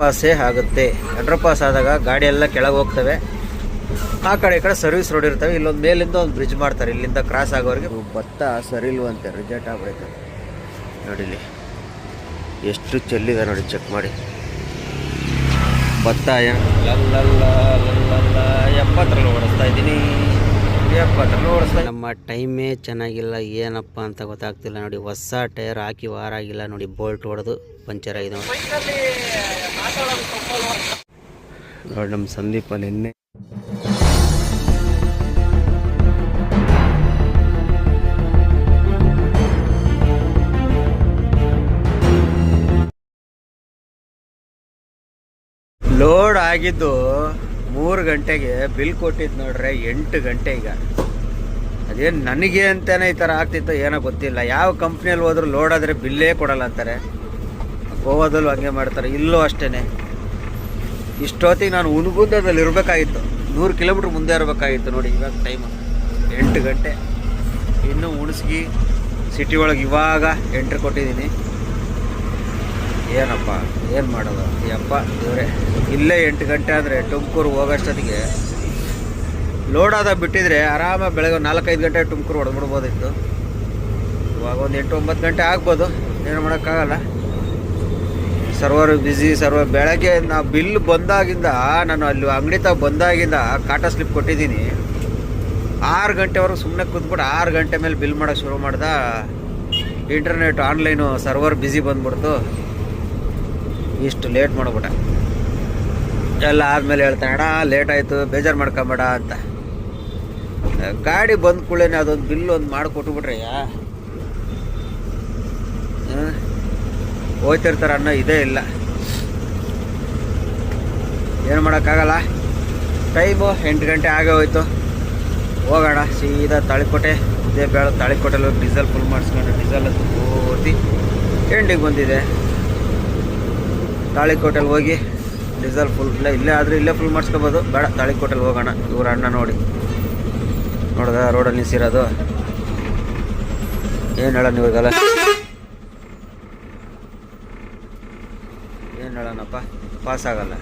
ಪಾಸೇ ಆಗುತ್ತೆ. Under pass ಆದಾಗ ಗಾಡಿ ಎಲ್ಲ ಕೆಳಗೆ ಹೋಗ್ತವೆ. ಆ ಕಡೆ ಈ ಕಡೆ ಸರ್ವಿಸ್ ರೋಡ್ ಇರ್ತವೆ. ಇಲ್ಲೊಂದು ಮೇಲಿಂದ ಒಂದು ಬ್ರಿಡ್ಜ್ ಮಾಡ್ತಾರೆ. ಇಲ್ಲಿಂದ ಕ್ರಾಸ್ ಆಗೋರಿಗೆ ಭತ್ತ ಸರಿ ಇಲ್ವಂತೆ ರಿಜೆಕ್ಟ್ ನೋಡಿ ನೋಡಿಲಿ ಎಷ್ಟು ಚೆಲ್ಲಿದೆ ನೋಡಿ ಚೆಕ್ ಮಾಡಿ. ಭತ್ತ ಎಪ್ಪತ್ತರಲ್ಲಿ ಓಡಿಸ್ತಾ ಇದ್ದೀನಿ. ನಮ್ಮ ಟೈಮೇ ಚೆನ್ನಾಗಿಲ್ಲ ಏನಪ್ಪ ಅಂತ ಗೊತ್ತಾಗ್ತಿಲ್ಲ ನೋಡಿ. ಹೊಸ ಟೈರ್ ಹಾಕಿ ವಾರ ಆಗಿಲ್ಲ ನೋಡಿ ಬೋಲ್ಟ್ ಹೊಡೆದು ಪಂಚರ್ ಆಗಿದೆ ನೋಡಿ. ನೋಡಿ ನಮ್ಮ ಸಂದೀಪ ನಿನ್ನೆ ಲೋಡ್ ಆಗಿದ್ದು ಮೂರು ಗಂಟೆಗೆ ಬಿಲ್ ಕೊಟ್ಟಿದ್ದು ನೋಡ್ರೆ ಎಂಟು ಗಂಟೆ ಈಗ. ಅದೇನು ನನಗೆ ಅಂತಾನೆ ಈ ಥರ ಆಗ್ತಿತ್ತು ಏನೋ ಗೊತ್ತಿಲ್ಲ. ಯಾವ ಕಂಪ್ನಿಯಲ್ಲಿ ಹೋದರೂ ಲೋಡ್ ಆದರೆ ಬಿಲ್ಲೇ ಕೊಡಲ್ಲ ಅಂತಾರೆ. ಗೋವಾದಲ್ಲೂ ಹಂಗೆ ಮಾಡ್ತಾರೆ. ಇಲ್ಲೂ ಅಷ್ಟೇ ಇಷ್ಟೊತ್ತಿಗೆ ನಾನು ಉನ್ಗುಂದದಲ್ಲಿ ಇರಬೇಕಾಗಿತ್ತು. ನೂರು ಕಿಲೋಮೀಟ್ರ್ ಮುಂದೆ ಇರಬೇಕಾಗಿತ್ತು ನೋಡಿ ಇವಾಗ ಟೈಮು ಎಂಟು ಗಂಟೆ. ಇನ್ನೂ ಉಣಿಸ್ಗಿ ಸಿಟಿ ಒಳಗೆ ಇವಾಗ ಎಂಟ್ರಿ ಕೊಟ್ಟಿದ್ದೀನಿ. ಏನಪ್ಪ, ಏನು ಮಾಡೋದು? ಯಪ್ಪ ಇವರೇ ಇಲ್ಲೇ ಎಂಟು ಗಂಟೆ ಆದರೆ ತುಮಕೂರು ಹೋಗೋಷ್ಟೊತ್ತಿಗೆ ಆದ ಬಿಟ್ಟಿದ್ರೆ ಆರಾಮಾಗಿ ಬೆಳಗ್ಗೆ ನಾಲ್ಕೈದು ಗಂಟೆ ತುಮಕೂರು ಹೊಡೆದ್ಬಿಡ್ಬೋದಿತ್ತು ಇವಾಗ ಒಂದು ಎಂಟು ಒಂಬತ್ತು ಗಂಟೆ ಆಗ್ಬೋದು, ಏನು ಮಾಡೋಕ್ಕಾಗಲ್ಲ. ಸರ್ವರ್ ಬ್ಯುಸಿ ಸರ್ವರ್ ಬೆಳಗ್ಗೆ ನಾ ಬಿಲ್ ಬಂದಾಗಿಂದ, ನಾನು ಅಲ್ಲಿ ಅಂಗಡಿ ತಾವು ಬಂದಾಗಿಂದ ಕಾಟಾ ಸ್ಲಿಪ್ ಕೊಟ್ಟಿದ್ದೀನಿ. ಆರು ಗಂಟೆವರೆಗೂ ಸುಮ್ಮನೆ ಕೂತ್ಬಿಟ್ಟು ಆರು ಗಂಟೆ ಮೇಲೆ ಬಿಲ್ ಮಾಡೋಕ್ಕೆ ಶುರು ಮಾಡ್ದ. ಇಂಟರ್ನೆಟ್ ಆನ್ಲೈನು ಸರ್ವರ್ ಬ್ಯುಸಿ ಬಂದ್ಬಿಡ್ತು. ಇಷ್ಟು ಲೇಟ್ ಮಾಡ್ಬಿಟ್ಟ. ಎಲ್ಲ ಆದಮೇಲೆ ಹೇಳ್ತಾನೆ, ಅಣ್ಣ ಲೇಟ್ ಆಯಿತು, ಬೇಜಾರು ಮಾಡ್ಕೊಂಬೇಡ ಅಂತ. ಗಾಡಿ ಬಂದ ಕೂಡಲೇ ಅದೊಂದು ಬಿಲ್ ಒಂದು ಮಾಡಿಕೊಟ್ಬಿಟ್ರೆ ಯಾ ಹೋಯ್ತಿರ್ತಾರ ಅನ್ನೋ ಇದೇ ಇಲ್ಲ. ಏನು ಮಾಡೋಕ್ಕಾಗಲ್ಲ. ಟೈಮು ಎಂಟು ಗಂಟೆ ಆಗೇ ಹೋಯ್ತು. ಹೋಗೋಣ, ಸೀದಾ ತಾಳಿಕೋಟೆ. ಇದೇ ಬೇಡ ತಳಿಕೋಟೆಲ್ಲ ಡೀಸೆಲ್ ಫುಲ್ ಮಾಡಿಸ್ಕೊಂಡು ಡೀಸೆಲ್ ಪೂರ್ತಿ ಎಂಡಿಗೆ ಬಂದಿದೆ ತಾಳಿಕೋಟೆಲ್ಲಿ ಹೋಗಿ ಡೀಸೆಲ್ ಫುಲ್ ಇಲ್ಲ, ಇಲ್ಲೇ ಆದರೆ ಇಲ್ಲೇ ಫುಲ್ ಮಾಡಿಸ್ಕೋಬೋದು. ಬೇಡ ತಾಳಿಕೋಟೆಲ್ಲಿ ಹೋಗೋಣ. ಇವ್ರ ಅಣ್ಣ ನೋಡಿ. ನೋಡ್ದ ರೋಡಲ್ಲಿ ನಿಲ್ಸಿರೋದು. ಏನು ಹೇಳೋಣ ಇವಾಗಲ್ಲ? ಏನು ಹೇಳೋಣಪ್ಪ? ಪಾಸ್ ಆಗಲ್ಲ.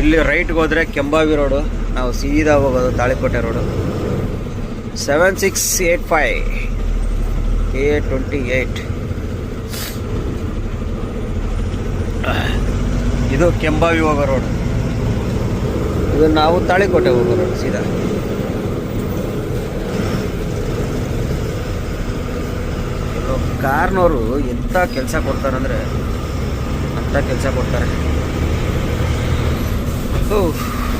ಇಲ್ಲಿ ರೈಟ್ಗೆ ಹೋದರೆ ಕೆಂಬಾವಿ ರೋಡು ನಾವು ಸೀದಾ ಹೋಗೋದು Talikote road seven six eight five A twenty eight ಇದು ಕೆಂಬಾವಿ ಹೋಗೋ ರೋಡ್. ಇದು ನಾವು ತಾಳಿಕೋಟೆ ಹೋಗೋ ರೋಡ್ ಸೀದಾ. ಕಾರ್ನವರು ಎಂಥ ಕೆಲಸ ಕೊಡ್ತಾರಂದ್ರೆ ಅಂಥ ಕೆಲಸ ಕೊಡ್ತಾರೆ.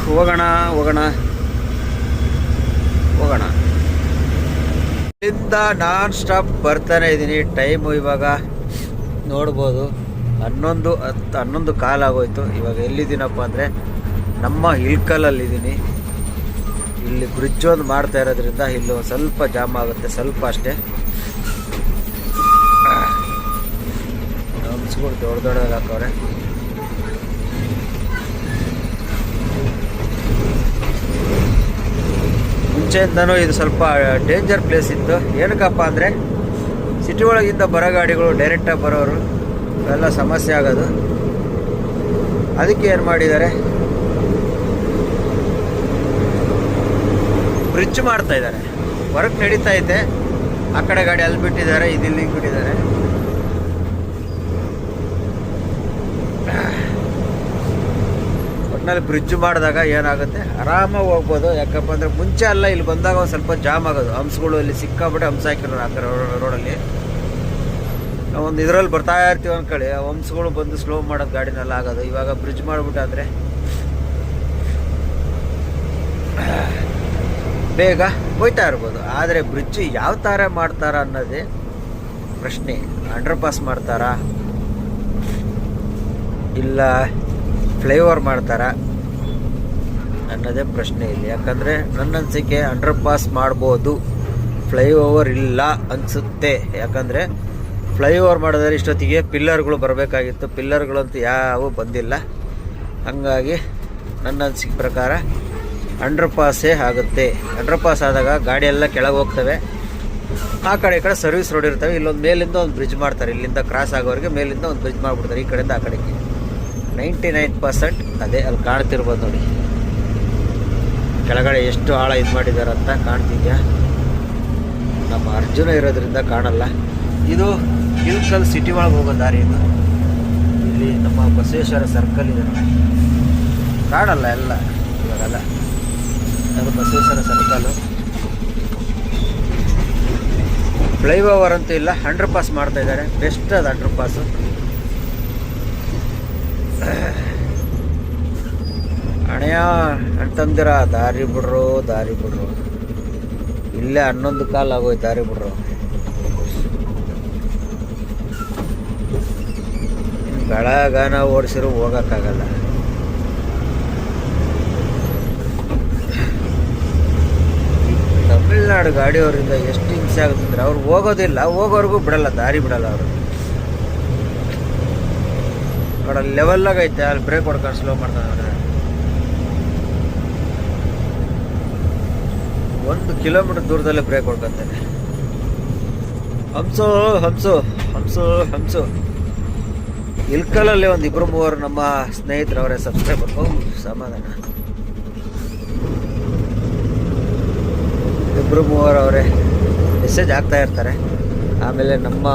ಹೋಗೋಣ ಹೋಗೋಣ. ಹೋಗೋಣ. ಇಲ್ಲಿಂದ ನಾನ್ ಸ್ಟಾಪ್ ಬರ್ತಾನೆ ಇದ್ದೀನಿ ಟೈಮು ಇವಾಗ ನೋಡ್ಬೋದು. ಹನ್ನೊಂದು ಹತ್ತು ಹನ್ನೊಂದು ಕಾಲಾಗೋಯ್ತು ಇವಾಗ ಎಲ್ಲಿದ್ದೀನಪ್ಪ ಅಂದರೆ ನಮ್ಮ ಇಳ್ಕಲಲ್ಲಿದ್ದೀನಿ ಇಲ್ಲಿ ಬ್ರಿಡ್ಜ್ ಒಂದು ಮಾಡ್ತಾ ಇರೋದ್ರಿಂದ ಇಲ್ಲಿ ಸ್ವಲ್ಪ ಜಾಮ್ ಆಗುತ್ತೆ, ಸ್ವಲ್ಪ ಅಷ್ಟೇ. ಹಂಸ್ಗಳು ದೊಡ್ಡ ದೊಡ್ಡದಾಗ ಹಾಕವ್ರೆ ಮುಂಚೆಯಿಂದನೂ ಇದು ಸ್ವಲ್ಪ ಡೇಂಜರ್ ಪ್ಲೇಸ್ ಇತ್ತು. ಏನಕ್ಕಪ್ಪ ಅಂದರೆ ಸಿಟಿ ಒಳಗಿಂದ ಬರೋ ಗಾಡಿಗಳು ಡೈರೆಕ್ಟಾಗಿ ಬರೋರು. ಎಲ್ಲ ಸಮಸ್ಯೆ ಆಗೋದು. ಅದಕ್ಕೆ ಏನು ಮಾಡಿದ್ದಾರೆ? ಬ್ರಿಡ್ಜ್ ಮಾಡ್ತಾ ಇದ್ದಾರೆ. ವರ್ಕ್ ನಡೀತಾ ಐತೆ. ಆ ಕಡೆ ಗಾಡಿ ಅಲ್ಲಿ ಬಿಟ್ಟಿದ್ದಾರೆ, ಇದು ಇಲ್ಲಿಗೆ ಬಿಟ್ಟಿದ್ದಾರೆ. ಒಟ್ಟಿನಲ್ಲಿ ಬ್ರಿಡ್ಜ್ ಮಾಡಿದಾಗ ಏನಾಗುತ್ತೆ? ಆರಾಮಾಗಿ ಹೋಗ್ಬೋದು. ಯಾಕಪ್ಪ ಅಂದರೆ ಮುಂಚೆ ಅಲ್ಲ, ಇಲ್ಲಿ ಬಂದಾಗ ಒಂದು ಸ್ವಲ್ಪ ಜಾಮ್ ಆಗೋದು. ಹಂಸಗಳು ಇಲ್ಲಿ ಸಿಕ್ಕಾಬಿಟ್ಟು ಹಂಸ ಹಾಕಿರೋರು ಆ ಕಡೆ ರೋಡಲ್ಲಿ. ಒಂದು ಇದರಲ್ಲಿ ಬರ್ತಾ ಇರ್ತೀವಿ ಅಂದ್ಕೊಳ್ಳಿ ಹಂಪ್ಸ್ಗಳು ಬಂದು ಸ್ಲೋ ಮಾಡೋದು ಗಾಡಿನೆಲ್ಲ ಆಗೋದು. ಇವಾಗ ಬ್ರಿಡ್ಜ್ ಮಾಡಿಬಿಟ್ಟಾದ್ರೆ. ಬೇಗ ಹೋಯ್ತಾ ಇರ್ಬೋದು. ಆದರೆ ಬ್ರಿಡ್ಜ್ ಯಾವ ಥರ ಮಾಡ್ತಾರ ಅನ್ನೋದೇ ಪ್ರಶ್ನೆ. ಅಂಡರ್ ಪಾಸ್ ಮಾಡ್ತಾರಾ? ಇಲ್ಲ ಫ್ಲೈಓವರ್ ಮಾಡ್ತಾರಾ? ಅನ್ನೋದೇ ಪ್ರಶ್ನೆ ಇಲ್ಲಿ. ಯಾಕಂದರೆ ನನ್ನ ಅನಿಸಿಕೆ ಅಂಡರ್ ಪಾಸ್ ಮಾಡ್ಬೋದು. ಫ್ಲೈಓವರ್ ಇಲ್ಲ ಅನಿಸುತ್ತೆ. ಯಾಕಂದರೆ ಫ್ಲೈಓವರ್ ಮಾಡಿದ್ರೆ ಇಷ್ಟೊತ್ತಿಗೆ ಪಿಲ್ಲರ್ಗಳು ಬರಬೇಕಾಗಿತ್ತು. ಪಿಲ್ಲರ್ಗಳಂತೂ ಯಾವೂ ಬಂದಿಲ್ಲ. ಹಾಗಾಗಿ ನನ್ನ ಅನಿಸಿಕೆ ಪ್ರಕಾರ ಅಂಡರ್ ಪಾಸೇ ಆಗುತ್ತೆ. ಅಂಡರ್ ಪಾಸ್ ಆದಾಗ ಗಾಡಿ ಎಲ್ಲ ಕೆಳಗೆ ಹೋಗ್ತವೆ. ಆ ಕಡೆ ಈ ಕಡೆ ಸರ್ವಿಸ್ ರೋಡ್ ಇರ್ತವೆ. ಇಲ್ಲೊಂದು ಮೇಲಿಂದ ಒಂದು ಬ್ರಿಡ್ಜ್ ಮಾಡ್ತಾರೆ. ಇಲ್ಲಿಂದ ಕ್ರಾಸ್ ಆಗೋರಿಗೆ ಮೇಲಿಂದ ಒಂದು ಬ್ರಿಡ್ಜ್ ಮಾಡಿಬಿಡ್ತಾರೆ ಈ ಕಡೆಯಿಂದ ಆ ಕಡೆಗೆ. ನೈಂಟಿ ನೈನ್ ಪರ್ಸೆಂಟ್ ಅದೇ ಅಲ್ಲಿ ಕಾಣ್ತಿರ್ಬೋದು ನೋಡಿ. ಕೆಳಗಡೆ ಎಷ್ಟು ಆಳ ಇದು ಮಾಡಿದ್ದಾರೆ ಅಂತ ಕಾಣ್ತಿದ್ಯಾ? ನಮ್ಮ ಅರ್ಜುನ ಇರೋದ್ರಿಂದ ಕಾಣಲ್ಲ. ಇದು ಇಲ್ಕಲ್ ಸಿಟಿ ಒಳಗೆ ಹೋಗೋ ದಾರಿ ಇದು. ಇಲ್ಲಿ ನಮ್ಮ ಬಸವೇಶ್ವರ ಸರ್ಕಲ್ ಇದೆ ನೋಡಿ. ಕಾಣಲ್ಲ ಎಲ್ಲ, ಇವಾಗಲ್ಲ. ಅದು ಬಸವೇಶ್ವರ ಸರ್ಕಲ್ಲು ಫ್ಲೈಓವರ್ ಅಂತೂ ಇಲ್ಲ ಅಂಡರ್ ಪಾಸ್ ಮಾಡ್ತಾ ಇದ್ದಾರೆ. ಬೆಸ್ಟ್ ಅದು ಅಂಡರ್ ಪಾಸು ಹಣೆಯ ಅಂತಂದಿರ ದಾರಿ ಬಿಡ್ರು ದಾರಿ ಬಿಡ್ರು. ಇಲ್ಲೇ ಹನ್ನೊಂದು ಕಾಲ ಆಗೋಯ್ತು, ದಾರಿ ಬಿಡ್ರು. ಬೆಳಗಾನ ಓಡಿಸಿರು, ಹೋಗೋಕ್ಕಾಗಲ್ಲ. ತಮಿಳ್ನಾಡು ಗಾಡಿಯವರಿಂದ ಎಷ್ಟು ಹಿಂಸೆ ಆಗುತ್ತಂದ್ರೆ ಅವ್ರು ಹೋಗೋದಿಲ್ಲ, ಹೋಗೋರ್ಗೂ ಬಿಡಲ್ಲ, ದಾರಿ ಬಿಡಲ್ಲ ಅವರು. ನೋಡ ಲೆವೆಲ್ಲಾಗ ಐತೆ, ಅಲ್ಲಿ ಬ್ರೇಕ್ ಹೊಡ್ಕೊಂಡು ಸ್ಲೋ ಮಾಡ್ತಾನೆ ಒಂದು ಕಿಲೋಮೀಟರ್ ದೂರದಲ್ಲೇ ಬ್ರೇಕ್ ಹೊಡ್ಕೊತಾನೆ. ಹಂಸು ಹಂಸು ಹಂಸು ಹಂಸು. ಇಲ್ಕಲಲ್ಲಿ ಒಂದು ಇಬ್ಬರು ಮೂವರು ನಮ್ಮ ಸ್ನೇಹಿತರವರೇ ಸಬ್ಸ್ಕ್ರೈಬರ್ ಸಮಾಧಾನ. ಇಬ್ಬರು ಮೂವರು ಅವರೇ ಮೆಸೇಜ್ ಆಗ್ತಾ ಇರ್ತಾರೆ. ಆಮೇಲೆ ನಮ್ಮ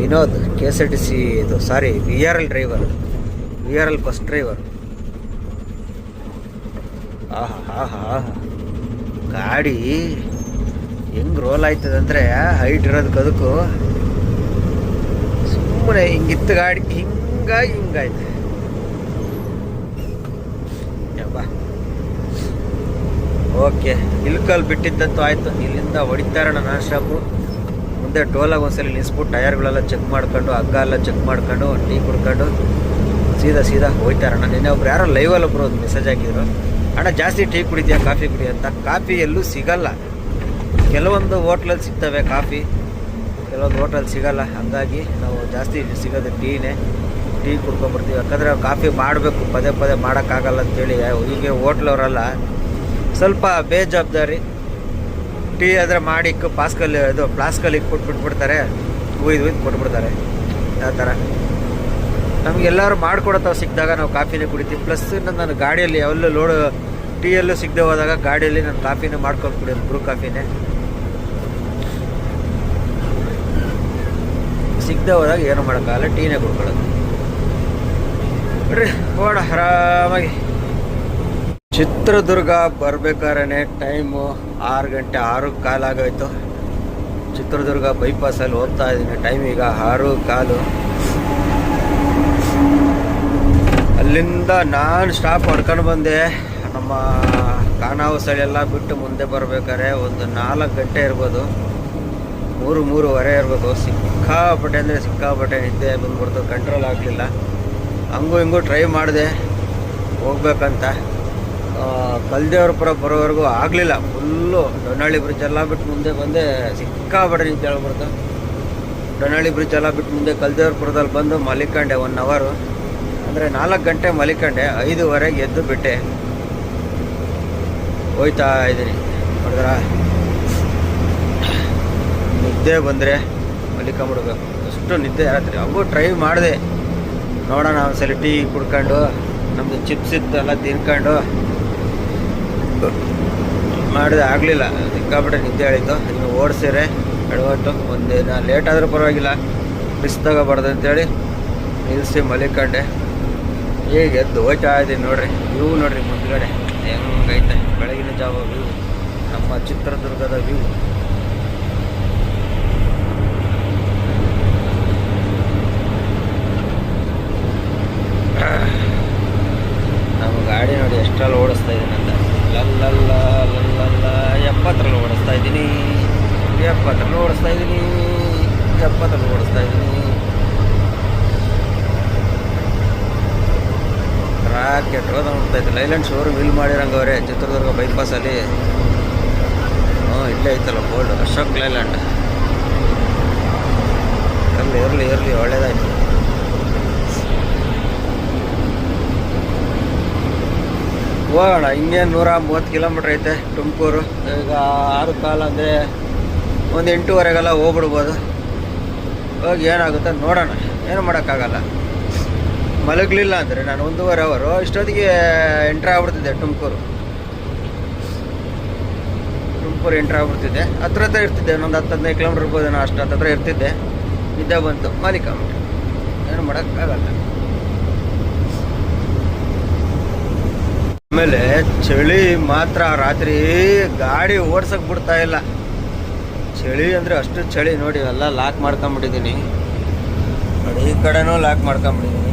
Vinod K S R T C ಇದು sorry V R L driver V R L bus driver ಆಹಾ ಆಹಾ ಗಾಡಿ ಹೆಂಗ್ ರೋಲ್ ಆಯ್ತದೆ ಹೈಟ್ ಇರೋದಕ್ಕೆ ಅದಕ್ಕೂ ಸುಮ್ಮನೆ ಹಿಂಗಿತ್ತು ಗಾಡಿ, ಹಿಂಗಾಗಿ ಹಿಂಗಾಯ್ತು. ಓಕೆ, ಇಲ್ಕಲ್ ಬಿಟ್ಟಿದ್ದಂತೂ ಆಯಿತು. ಇಲ್ಲಿಂದ ಹೊಡಿತಾರಣ ನಾನ್ ಸ್ಟಾಪು ಮುಂದೆ ಟೋಲಾಗಿ ಒಂದ್ಸಲ ನಿಲ್ಸ್ಬಿಟ್ಟು ಟಯರ್ಗಳೆಲ್ಲ ಚೆಕ್ ಮಾಡ್ಕೊಂಡು, ಹಗ್ಗ ಎಲ್ಲ ಚೆಕ್ ಮಾಡ್ಕೊಂಡು, ಟೀ ಕುಡ್ಕೊಂಡು, ಸೀದಾ ಸೀದಾ ಹೋಯ್ತಾರಣ್ಣ ನಿನ್ನೆ ಒಬ್ರು ಯಾರೋ ಲೈವಲ್ಲಿ ಒಬ್ರು ಒಂದು ಮೆಸೇಜ್ ಹಾಕಿದ್ರು. ಅಣ್ಣ, ಜಾಸ್ತಿ ಟೀ ಕುಡಿತೀಯ, ಕಾಫಿ ಕುಡಿ ಅಂತ. ಕಾಫಿ ಎಲ್ಲೂ ಸಿಗಲ್ಲ. ಕೆಲವೊಂದು ಹೋಟ್ಲಲ್ಲಿ ಸಿಗ್ತವೆ ಕಾಫಿ. ಕೆಲವೊಂದು ಹೋಟೆಲ್ ಸಿಗಲ್ಲ. ಹಾಗಾಗಿ ನಾವು ಜಾಸ್ತಿ ಸಿಗೋದು ಟೀನೇ. ಟೀ ಕುಡ್ಕೊಂಬರ್ತೀವಿ ಯಾಕಂದರೆ ಕಾಫಿ ಮಾಡಬೇಕು. ಪದೇ ಪದೇ ಮಾಡೋಕ್ಕಾಗಲ್ಲ ಅಂತೇಳಿ ಹೀಗೆ ಹೋಟ್ಲವರೆಲ್ಲ. ಸ್ವಲ್ಪ ಬೇಜವಾಬ್ದಾರಿ. ಟೀ ಆದರೆ ಮಾಡಿ ಪಾಸ್ಕಲ್ಲಿ ಇದು ಪ್ಲಾಸ್ಕಲ್ಲಿ ಇಕ್ಬಿಟ್ಟು ಬಿಟ್ಬಿಡ್ತಾರೆ. ಉಯ್ದು ಉಯ್ದು ಕೊಟ್ಬಿಡ್ತಾರೆ. ಆ ಥರ. ನಮಗೆಲ್ಲರೂ ಮಾಡಿಕೊಡತ್ತಾವ ಸಿಕ್ಕಿದಾಗ ನಾವು ಕಾಫಿನೇ ಕುಡಿತೀವಿ. ಪ್ಲಸ್ ನಾನು ಗಾಡಿಯಲ್ಲಿ ಎಲ್ಲೂ ಲೋಡ್ ಟೀಯಲ್ಲೂ ಸಿಗದೆ ಹೋದಾಗ ಗಾಡಿಯಲ್ಲಿ ನಾನು ಕಾಫಿನೇ ಮಾಡ್ಕೊಂಡು ಕುಡಿಯೋದು, ಬ್ರೂ ಕಾಫಿನೇ. ಸಿಗದೆ ಹೋದಾಗ ಏನು ಮಾಡೋಕ್ಕಾಗಲ್ಲ, ಟೀನೇ ಕುಡ್ಕೊಳ್ಳೋದು. ಬಿಡ್ರಿ ಓಡ ಆರಾಮಾಗಿ. ಚಿತ್ರದುರ್ಗ ಬರ್ಬೇಕಾದ್ರೆ ಟೈಮು ಆರು ಗಂಟೆ ಆರು ಕಾಲಾಗೋಯ್ತು ಚಿತ್ರದುರ್ಗ ಬೈಪಾಸಲ್ಲಿ ಹೋಗ್ತಾ ಇದ್ದೀನಿ, ಟೈಮ್ ಈಗ ಆರು ಕಾಲು. ಅಲ್ಲಿಂದ ನಾನು ಸ್ಟಾಪ್ ಹೊಡ್ಕೊಂಡು ಬಂದೆ. ನಮ್ಮ ಖಾನಾವಸಳಿ ಎಲ್ಲ ಬಿಟ್ಟು ಮುಂದೆ ಬರ್ಬೇಕಾದ್ರೆ ಒಂದು ನಾಲ್ಕು ಗಂಟೆ ಇರ್ಬೋದು. ಮೂರು ಮೂರುವರೆ ಇರಬೇಕು ಸಿಕ್ಕಾಪಟ್ಟೆ ಅಂದರೆ ಸಿಕ್ಕಾಪಟ್ಟೆ ನಿದ್ದೆ ಬಂದ್ಬಿಡ್ತು ಕಂಟ್ರೋಲ್ ಆಗಲಿಲ್ಲ. ಹಂಗೂ ಹಿಂಗೂ ಟ್ರೈ ಮಾಡಿದೆ, ಹೋಗ್ಬೇಕಂತ. ಕಲ್ದೇವ್ರಪುರ ಬರೋವರೆಗೂ ಆಗಲಿಲ್ಲ. ಫುಲ್ಲು ಡೊನ್ನಾಳಿ ಬ್ರಿಡ್ಜ್ ಎಲ್ಲ ಬಿಟ್ಟು ಮುಂದೆ ಬಂದೆ, ಸಿಕ್ಕಾಪಟ್ಟೆ ನಿದ್ದೆ ಹೇಳ್ಬಿಡ್ತು. ಡೊನ್ನಾಳಿ ಬ್ರಿಡ್ಜ್ ಎಲ್ಲ ಬಿಟ್ಟು ಮುಂದೆ ಕಲ್ದೇವ್ರಪುರದಲ್ಲಿ ಬಂದು ಮಲಿಕಂಡೆ ಒನ್ ಅವರು ಅಂದರೆ ನಾಲ್ಕು ಗಂಟೆ ಮಲಿಕಂಡೆ, ಐದುವರೆಗೆ ಎದ್ದು ಬಿಟ್ಟೆ. ಹೋಯ್ತಾ ಇದ್ದೀನಿ ನೋಡಿದ್ರ? ನಿದ್ದೆ ಬಂದರೆ ಮಲಿಕೊಂಬಿಡ್ಬೇಕು ಅಷ್ಟು ನಿದ್ದೆ ರಾತ್ರಿ. ಅವು ಟ್ರೈ ಮಾಡಿದೆ. ನೋಡೋಣ ಒಂದ್ಸಲ ಟೀ ಕುಡ್ಕೊಂಡು ನಮ್ಮದು ಚಿಪ್ಸ್ ಇತ್ತು ಎಲ್ಲ ತಿನ್ಕೊಂಡು. ಮಾಡಿದೆ, ಆಗಲಿಲ್ಲ. ಸಿಕ್ಕಾಬಿಟ್ರೆ ನಿದ್ದೆ ಹೇಳಿತ್ತು ಇನ್ನು ಓಡಿಸಿರೆ ಎಡವಟ್ಟು ಒಂದಿನ ಲೇಟ್ ಆದರೂ ಪರವಾಗಿಲ್ಲ. ರಿಸ್ಕ್ ತಗೋಬಾರ್ದು ಅಂತೇಳಿ ನಿಲ್ಲಿಸಿ ಮಲಿಕಂಡೆ. ಈಗ ಎದ್ದು ಹೋಯ್ತಾ ಇದ್ದೀನಿ ನೋಡ್ರಿ. ವ್ಯೂ ನೋಡ್ರಿ ಮುಂದ್ಗಡೆ. ಹೆಂಗೈತೆ. ಬೆಳಗಿನ ಜಾವ ವ್ಯೂ ನಮ್ಮ ಚಿತ್ರದುರ್ಗದ ವ್ಯೂ ನಮ್ಮ ಗಾಡಿ ನೋಡಿ ಎಷ್ಟರಲ್ಲಿ ಓಡಿಸ್ತಾ ಇದ್ದೀನಿ ಅಂತ. ಲಲ್ಲಲ್ಲ ಲಲ್ಲಲ್ಲ ಎಪ್ಪತ್ತರಲ್ಲಿ ಓಡಿಸ್ತಾ ಇದ್ದೀನಿ. ಎಪ್ಪತ್ತರಲ್ಲಿ ಓಡಿಸ್ತಾ ಇದ್ದೀನಿ. ಎಪ್ಪತ್ತರಲ್ಲಿ ಓಡಿಸ್ತಾ ಇದ್ದೀನಿ. ರಾಕೆಟ್ ರೋದ ನೋಡ್ತಾ ಇದ್ದೀನಿ. ಲೈಲ್ಯಾಂಡ್ ಶೋರೂಮ್ ಇಲ್ಲಿ ಮಾಡಿರಂಗವ್ರೆ ಚಿತ್ರದುರ್ಗ ಬೈಪಾಸಲ್ಲಿ. ಹ್ಞೂ, ಇಲ್ಲೇ ಐತಲ್ಲ ಬೋಲ್ಡ್ ಅಶೋಕ್ ಲೈಲ್ಯಾಂಡ್. ಅಲ್ಲಿ ಇರಲಿ ಇರಲಿ ಒಳ್ಳೇದಾಯ್ತು. ಹೋಗೋಣ, ಹಿಂಗೆ ನೂರ ಮೂವತ್ತು ಕಿಲೋಮೀಟ್ರ್ ಐತೆ ತುಮಕೂರು. ಈಗ ಆರು ಕಾಲ ಅಂದರೆ ಒಂದು ಎಂಟೂವರೆಗೆಲ್ಲ ಹೋಗ್ಬಿಡ್ಬೋದು. ಹೋಗಿ ಏನಾಗುತ್ತೆ ನೋಡೋಣ, ಏನು ಮಾಡೋಕ್ಕಾಗಲ್ಲ. ಮಲಗಲಿಲ್ಲ ಅಂದರೆ ನಾನು ಒಂದೂವರೆ ಅವರು ಇಷ್ಟೊತ್ತಿಗೆ ಎಂಟ್ರ್ ಆಗ್ಬಿಡ್ತಿದ್ದೆ ತುಮಕೂರು. ತುಮಕೂರು ಎಂಟ್ರ್ ಆಗ್ಬಿಡ್ತಿದ್ದೆ. ಹತ್ರ ಹತ್ರ ಇರ್ತಿದ್ದೆ ಇನ್ನೊಂದು ಹತ್ತು ಹದಿನೈದು ಕಿಲೋಮೀಟ್ರ್ ಇರ್ಬೋದೇನೋ ಅಷ್ಟು ಹತ್ತತ್ರ ಇರ್ತಿದ್ದೆ. ನಿದ್ದೆ ಬಂತು ಮಾಲಿಕಾಗ್ಬಿಟ್ಟೆ ಏನು ಮಾಡೋಕ್ಕಾಗಲ್ಲ. ಆಮೇಲೆ ಚಳಿ ಮಾತ್ರ ರಾತ್ರಿ ಗಾಡಿ ಓಡ್ಸಕ್ ಬಿಡ್ತಾ ಇಲ್ಲ. ಚಳಿ ಅಂದ್ರೆ ಅಷ್ಟು ಚಳಿ ನೋಡಿ ಎಲ್ಲ ಲಾಕ್ ಮಾಡ್ಕೊಂಬಿಟ್ಟಿದ್ದೀನಿ ನೋಡಿ, ಈ ಕಡೆನೂ ಲಾಕ್ ಮಾಡ್ಕೊಂಬಿಟ್ಟಿದ್ದೀನಿ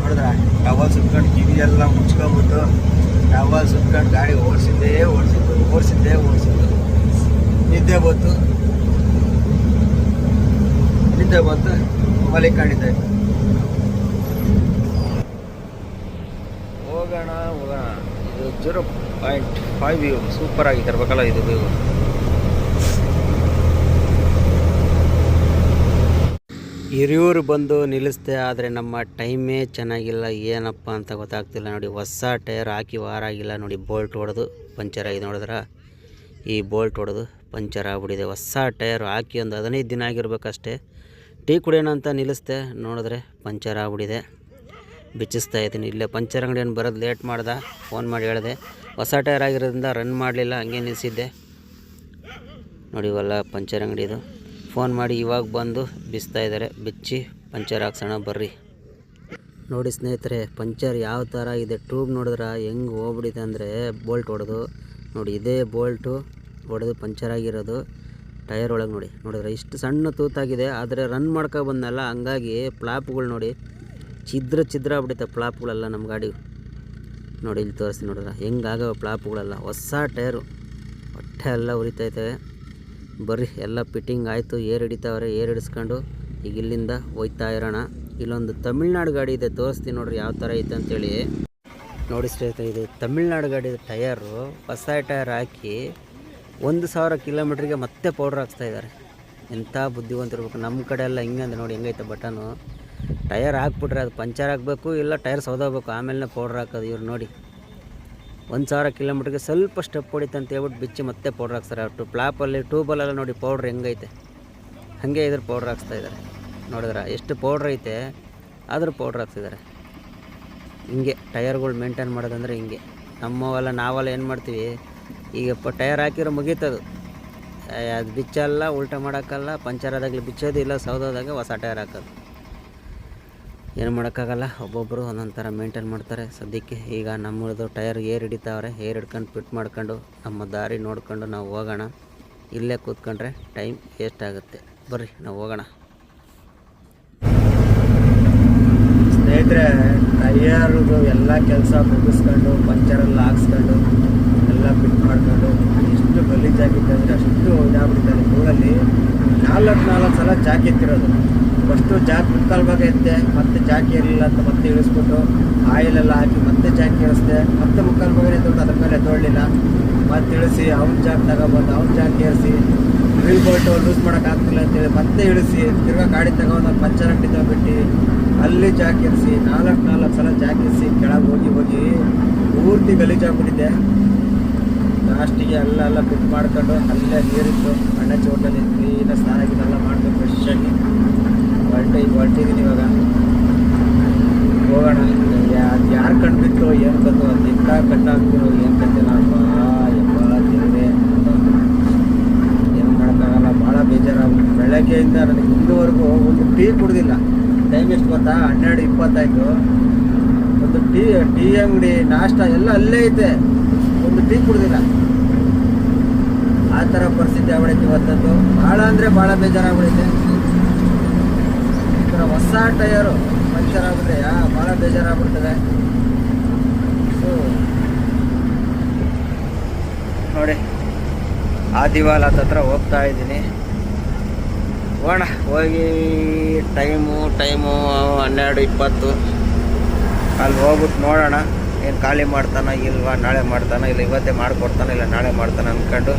ನೋಡಿದ್ರ? ಟವಲ್ ಸುತ್ಕೊಂಡು ಕಿವಿ ಎಲ್ಲ ಮುಚ್ಕೊಂಬಿಟ್ಟು ಟವಲ್ ಸುತ್ಕೊಂಡು ಗಾಡಿ ಓಡಿಸಿದ್ದೇ ಓಡಿಸಿದ್ದು ಓಡಿಸಿದ್ದೇ ಓಡಿಸಿದ್ದು. ನಿದ್ದೆ ಬಂತು. ನಿದ್ದೆ ಬಂತು. ಮಲಿಕೊಂಡಿದ್ದೆ ಹೋಗೋಣ ಇದು zero point five view super ಆಗಿ ತರಬೇಕಲ್ಲ ಇದು ವ್ಯೂ ಹಿರಿಯೂರು ಬಂದು ನಿಲ್ಲಿಸ್ದೆ ಆದರೆ ನಮ್ಮ ಟೈಮೇ ಚೆನ್ನಾಗಿಲ್ಲ. ಏನಪ್ಪ ಅಂತ ಗೊತ್ತಾಗ್ತಿಲ್ಲ ನೋಡಿ. ಹೊಸ ಟೈರ್ ಹಾಕಿ ವಾರ ಆಗಿಲ್ಲ ನೋಡಿ. ಬೋಲ್ಟ್ ಹೊಡೆದು ಪಂಚರ್ ಆಗಿದೆ ನೋಡಿದ್ರ? ಈ ಬೋಲ್ಟ್ ಹೊಡೆದು ಪಂಚರ್ ಆಗಿಬಿಟ್ಟಿದೆ. ಹೊಸ ಟೈರ್ ಹಾಕಿ ಒಂದು ಹದಿನೈದು ದಿನ ಆಗಿರ್ಬೇಕಷ್ಟೇ. ಟೀ ಕುಡಿಯೋಣ ಅಂತ ನಿಲ್ಲಿಸ್ದೆ. ನೋಡಿದ್ರೆ ಪಂಚರ್ ಆಗ್ಬಿಟ್ಟಿದೆ. ಬಿಚ್ಚಿಸ್ತಾ ಇದ್ದೀನಿ. ಇಲ್ಲೇ ಪಂಚರ್ ಅಂಗಡಿಯನ್ನು ಬರೋದು ಲೇಟ್ ಮಾಡ್ದೆ, ಫೋನ್ ಮಾಡಿ ಹೇಳಿದೆ. ಹೊಸ ಟೈರ್ ಆಗಿರೋದ್ರಿಂದ ರನ್ ಮಾಡಲಿಲ್ಲ, ಹಂಗೆ ನಿಲ್ಲಿಸಿದ್ದೆ ನೋಡಿ ಇವೆಲ್ಲ ಪಂಚರ್ ಅಂಗಡಿದು ಫೋನ್ ಮಾಡಿ ಇವಾಗ ಬಂದು ಬಿಸ್ತಾ ಇದ್ದಾರೆ ಬಿಚ್ಚಿ ಪಂಚರ್ ಹಾಕ್ಸೋಣ, ಬರ್ರಿ. ನೋಡಿ ಸ್ನೇಹಿತರೆ, ಪಂಚರ್ ಯಾವ ಥರ ಇದೆ? ಟ್ಯೂಬ್ ನೋಡಿದ್ರೆ? ಹೆಂಗೆ ಹೋಗ್ಬಿಡಿದೆ ಅಂದರೆ ಬೋಲ್ಟ್ ಹೊಡೆದು. ನೋಡಿ ಇದೇ ಬೋಲ್ಟು, ಹೊಡೆದು ಪಂಚರ್ ಆಗಿರೋದು. ಟೈರ್ ಒಳಗೆ ನೋಡಿ. ನೋಡಿದ್ರೆ ಇಷ್ಟು ಸಣ್ಣ ತೂತಾಗಿದೆ, ಆದರೆ ರನ್ ಮಾಡ್ಕೊ ಬಂದಲ್ಲ ಹಂಗಾಗಿ ಪ್ಲಾಪ್ಗಳು ನೋಡಿ. ಛಿದ್ರ ಛಿದ್ರ ಆಗ್ಬಿಡುತ್ತೆ ಪ್ಲಾಪ್ಗಳೆಲ್ಲ ನಮ್ಮ ಗಾಡಿ. ನೋಡಿ ಇಲ್ಲಿ ತೋರಿಸಿ ನೋಡಿದ್ರೆ ಹೆಂಗಾಗವ ಪ್ಲಾಪ್ಗಳೆಲ್ಲ ಹೊಸ ಟೈರು, ಹೊಟ್ಟೆ ಎಲ್ಲ ಉರಿತೈತೆ ಬರ್ರಿ, ಎಲ್ಲ ಫಿಟ್ಟಿಂಗ್ ಆಯಿತು, ಏರ್ ಹಿಡಿತಾವ್ರೆ, ಏರ್ ಹಿಡಿಸ್ಕೊಂಡು ಈಗ ಇಲ್ಲಿಂದ ಹೋಯ್ತಾ ಇರೋಣ. ಇಲ್ಲೊಂದು ತಮಿಳ್ನಾಡು ಗಾಡಿ ಇದೆ, ತೋರಿಸ್ತೀನಿ ನೋಡ್ರಿ ಯಾವ ಥರ ಐತೆ ಅಂತೇಳಿ. ನೋಡಿ ಸ್ನೇಹಿತರೆ, ಇದು ತಮಿಳ್ನಾಡು ಗಾಡಿ ಟಯರು ಹೊಸ ಟಯರ್ ಹಾಕಿ ಒಂದು ಸಾವಿರ ಕಿಲೋಮೀಟ್ರಿಗೆ ಮತ್ತೆ ಪೌಡ್ರ್ ಹಾಕ್ಸ್ತಾ ಇದ್ದಾರೆ ಎಂಥ ಬುದ್ಧಿವಂತ ಇರ್ಬೇಕು. ನಮ್ಮ ಕಡೆ ಎಲ್ಲ ಹಿಂಗೆ ಅಂದ್ರೆ ನೋಡಿ ಹೆಂಗೈತೆ ಬಟನು. ಟಯರ್ ಹಾಕ್ಬಿಟ್ರೆ ಅದು ಪಂಚರ್ ಆಗಬೇಕು ಇಲ್ಲ ಟೈರ್ ಸೌದೋಗ್ಬೇಕು. ಆಮೇಲೆ ಪೌಡ್ರ್ ಹಾಕೋದು ಇವ್ರು ನೋಡಿ. ಒಂದು ಸಾವಿರ ಕಿಲೋಮೀಟ್ರಿಗೆ ಸ್ವಲ್ಪ ಸ್ಟೆಪ್ ಹೊಡಿತು ಅಂತ ಹೇಳ್ಬಿಟ್ಟು ಬಿಚ್ಚಿ ಮತ್ತೆ ಪೌಡ್ರ್ ಹಾಕ್ತಾರೆ ಟು ಪ್ಲಾಪಲ್ಲಿ ಟ್ಯೂಬಲ್ಲೆಲ್ಲ ನೋಡಿ ಪೌಡ್ರ್ ಹೆಂಗೈತೆ. ಹಾಗೆ ಇದ್ರ ಪೌಡ್ರ್ ಹಾಕ್ಸ್ತಾ ಇದ್ದಾರೆ ನೋಡಿದ್ರೆ? ಎಷ್ಟು ಪೌಡ್ರ್ ಐತೆ, ಆದರೂ ಪೌಡ್ರ್ ಹಾಕ್ತಿದ್ದಾರೆ ಹಿಂಗೆ ಟಯರ್ಗಳು ಮೇಂಟೈನ್ ಮಾಡೋದಂದ್ರೆ ಹಿಂಗೆ. ನಮ್ಮವೆಲ್ಲ ನಾವೆಲ್ಲ ಏನು ಮಾಡ್ತೀವಿ, ಈಗ ಪ ಟಯರ್ ಹಾಕಿರೋ ಮುಗೀತದು. ಅದು ಬಿಚ್ಚಲ್ಲ, ಉಲ್ಟ ಮಾಡೋಕ್ಕಲ್ಲ, ಪಂಚರ್ ಆದಾಗಲಿ ಬಿಚ್ಚೋದು ಇಲ್ಲ ಸೌದೋದಾಗ ಹೊಸ ಟಯರ್ ಹಾಕೋದು. ಏನು ಮಾಡೋಕ್ಕಾಗಲ್ಲ. ಒಬ್ಬೊಬ್ಬರು ಒಂದೊಂದು ಥರ ಮೇಂಟೈನ್ ಮಾಡ್ತಾರೆ. ಸದ್ಯಕ್ಕೆ ಈಗ ನಮ್ಮದು ಟೈರ್ ಏರ್ ಹಿಡಿತಾವ್ರೆ. ಏರ್ ಹಿಡ್ಕೊಂಡು ಫಿಟ್ ಮಾಡ್ಕೊಂಡು ನಮ್ಮ ದಾರಿ ನೋಡ್ಕೊಂಡು ನಾವು ಹೋಗೋಣ. ಇಲ್ಲೇ ಕೂತ್ಕೊಂಡ್ರೆ ಟೈಮ್ ವೇಸ್ಟ್ ಆಗುತ್ತೆ. ಬರ್ರಿ, ನಾವು ಹೋಗೋಣ. ಸ್ನೇಹಿತರೆ, ಟಯರ್ದು ಎಲ್ಲ ಕೆಲಸ ಮುಗಿಸ್ಕೊಂಡು ಪಂಚರೆಲ್ಲ ಹಾಕ್ಸ್ಕೊಂಡು, ಎಲ್ಲ ಫಿಟ್ ಮಾಡ್ಕೊಂಡು ಎಷ್ಟು ಜಾಕೆಟ್ ಅಂದರೆ ಅಷ್ಟು ಇದಾಗ್ಬಿಟ್ಟಿದೆ ಊರಲ್ಲಿ ನಾಲ್ಕು ನಾಲ್ಕು ಸಲ ಜಾಕೆಟ್ ಎತ್ತಿರೋದು. ಫಸ್ಟು ಜಾಕ್ ಮುಕ್ಕಾಲು ಭಾಗ ಎತ್ತೆ, ಮತ್ತೆ ಜಾಕೆ ಇರಲಿಲ್ಲ ಅಂತ ಮತ್ತೆ ಇಳಿಸ್ಬಿಟ್ಟು ಆಯಿಲ್ ಎಲ್ಲ ಹಾಕಿ ಮತ್ತೆ ಜಾಕೆ ಇಳಿಸ್ದೆ ಮತ್ತೆ ಮುಕ್ಕಾಲು ಭಾಗ ಎದ್ದು ಅದ್ರ ಮೇಲೆ ಎದ್ದೊಳ್ಳಿಲ್ಲ. ಮತ್ತೆ ಇಳಿಸಿ, ಅವ್ನ ಜಾಕ್ ತಗೊಬಂದು, ಅವ್ನ ಜಾಕ್ ಏರಿಸಿ ಡ್ರಿಲ್ ಬೋಲ್ಟು ಲೂಸ್ ಮಾಡೋಕ್ಕಾಗ್ತಿಲ್ಲ ಅಂತೇಳಿ ಮತ್ತೆ ಇಳಿಸಿ, ತಿರ್ಗಾ ಗಾಡಿ ತಗೊಂಡು ಪಂಚರ್ ಅಂಗಡಿ ತಗೊಬಿಟ್ಟು ಅಲ್ಲಿ ಜಾಕ್ ಇರಿಸಿ ನಾಲ್ಕು ನಾಲ್ಕು ಸಲ ಜಾಕಿ ಇರಿಸಿ ಕೆಳಗೆ ಹೋಗಿ ಹೋಗಿ ಪೂರ್ತಿ ಗಲೀಜಾಗ್ಬಿಟ್ಟಿದೆ. ಲಾಸ್ಟಿಗೆ ಅಲ್ಲೆಲ್ಲ ಫಿಟ್ ಮಾಡ್ಕೊಂಡು ಅಲ್ಲೇ ನೀರಿತ್ತು ಅಣ್ಣ ಚೋಟಲ್ಲಿ ಕ್ಲೀನಾಗಿ ಸ್ನಾನ ಗಿನೆಲ್ಲ ಮಾಡ್ಕೊಂಡು ಫ್ರೆಶ್ ಆಗಿ ಹೊರಟು ಈಗ ಹೊರಟಿದ್ದೀನಿ ಇವಾಗ. ಹೋಗೋಣ. ಅದು ಯಾರು ಕಣ್ಣು ಬಿತ್ತು ಏನು ಕತ್ತು ಅದು ಇಂಥ ಕಣ್ಣು ಹಾಕ್ತಿರೋ ಏನು ನಾನು ಭಾಳ ಏನು ಮಾಡೋಕ್ಕಾಗಲ್ಲ, ಭಾಳ ಬೇಜಾರಾಗ ಬೆಳಗ್ಗೆಯಿಂದ ನನಗೆ ಇಂದುವರೆಗೂ ಒಂದು ಟೀ ಕುಡ್ದಿಲ್ಲ. ಟೈಮ್ ಎಷ್ಟು ಗೊತ್ತಾ? ಹನ್ನೆರಡು ಇಪ್ಪತ್ತಾಯಿತು. ಒಂದು ಟೀ ಟೀ ಅಂಗಡಿ, ನಾಷ್ಟ ಎಲ್ಲ ಅಲ್ಲೇ ಐತೆ. ಟೀ ಕುಡ್ದಿಲ್ಲ ಆ ಥರ ಪರಿಸ್ಥಿತಿ ಆಗ್ಬಿಡೈತೆ ಇವತ್ತದ್ದು ಭಾಳ ಅಂದರೆ ಭಾಳ ಬೇಜಾರಾಗ್ಬಿಡೈತೆ. ಈ ಥರ ಹೊಸ ಟಯರು ಪಂಚರ್ ಆಗ್ಬಿಟ್ರೆ ಯಾ, ಭಾಳ ಬೇಜಾರಾಗ್ಬಿಡ್ತದೆ. ಸೊ ನೋಡಿ ದಿವಾಲ ಹತ್ರ ಹೋಗ್ತಾ ಇದ್ದೀನಿ. ಹೋಗೋಣ, ಹೋಗಿ, ಟೈಮು ಟೈಮು, ಹನ್ನೆರಡು ಇಪ್ಪತ್ತು. ಅಲ್ಲಿ ಹೋಗ್ಬಿಟ್ಟು ನೋಡೋಣ. ಏನು ಖಾಲಿ ಮಾಡ್ತಾನ ಇಲ್ವಾ, ನಾಳೆ ಮಾಡ್ತಾನ ಇಲ್ಲ, ಇವತ್ತೇ ಮಾಡಿಕೊಡ್ತಾನ ಇಲ್ಲ, ನಾಳೆ ಮಾಡ್ತಾನೆ ಅಂದ್ಕೊಂಡು